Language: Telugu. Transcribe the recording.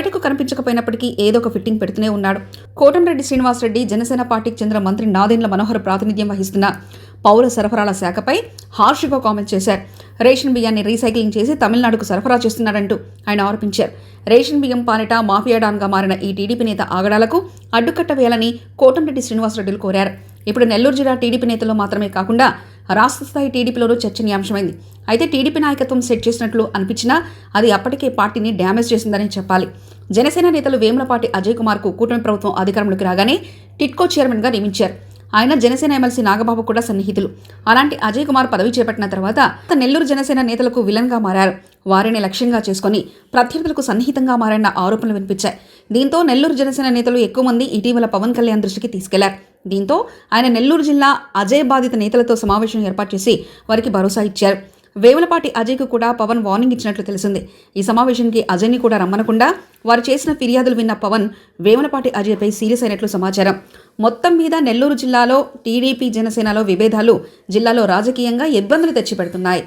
బయటకు కనిపించకపోయినప్పటికీ ఏదో ఒక ఫిట్టింగ్ పెడుతూనే ఉన్నాడు. కోటంరెడ్డి శ్రీనివాసరెడ్డి జనసేన పార్టీకి చెందిన మంత్రి నాదెండ్ల మనోహర్ ప్రాతినిధ్యం వహిస్తున్న పౌర సరఫరాల శాఖపై హార్ష్గా కామెంట్ చేశారు. రేషన్ బియ్యాన్ని రీసైక్లింగ్ చేసి తమిళనాడుకు సరఫరా చేస్తున్నాడంటూ ఆయన ఆరోపించారు. రేషన్ బియ్యం పాలిట మాఫియా డాన్గా మారిన ఈ టీడీపీ నేత ఆగడాలకు అడ్డుకట్ట వేయాలని కోటంరెడ్డి శ్రీనివాసరెడ్డిలు కోరారు. ఇప్పుడు నెల్లూరు జిల్లా టీడీపీ నేతల్లో మాత్రమే కాకుండా రాష్ట్ర స్థాయి టీడీపీలోనూ చర్చనీయాంశమైంది. అయితే టీడీపీ నాయకత్వం సెట్ చేసినట్లు అనిపించినా అది అప్పటికే పార్టీని డ్యామేజ్ చేసిందని చెప్పాలి. జనసేన నేతలు వేములపాటి అజయ్ కుమార్కు కూటమి ప్రభుత్వం అధికారంలోకి రాగానే టిట్కో చైర్మన్గా నియమించారు. ఆయన జనసేన ఎమ్మెల్సీ నాగబాబు కూడా సన్నిహితులు. అలాంటి అజయ్ కుమార్ పదవి చేపట్టిన తర్వాత నెల్లూరు జనసేన నేతలకు విలన్గా మారారు. వారిని లక్ష్యంగా చేసుకుని ప్రత్యర్థులకు సన్నిహితంగా మారన్న ఆరోపణలు వినిపించాయి. దీంతో నెల్లూరు జనసేన నేతలు ఎక్కువ మంది ఇటీవల పవన్ కళ్యాణ్ దృష్టికి తీసుకెళ్ళారు. దీంతో ఆయన నెల్లూరు జిల్లా అజయ్ బాధిత నేతలతో సమావేశం ఏర్పాటు చేసి వారికి భరోసా ఇచ్చారు. వేములపాటి అజయ్కు కూడా పవన్ వార్నింగ్ ఇచ్చినట్లు తెలిసింది. ఈ సమావేశానికి అజయ్ని కూడా రమ్మనకుండా వారు చేసిన ఫిర్యాదులు విన్న పవన్ వేములపాటి అజయ్పై సీరియస్ అయినట్లు సమాచారం. మొత్తం మీద నెల్లూరు జిల్లాలో టీడీపీ జనసేనలో విభేదాలు జిల్లాలో రాజకీయంగా ఇబ్బందులు తెచ్చిపెడుతున్నాయి.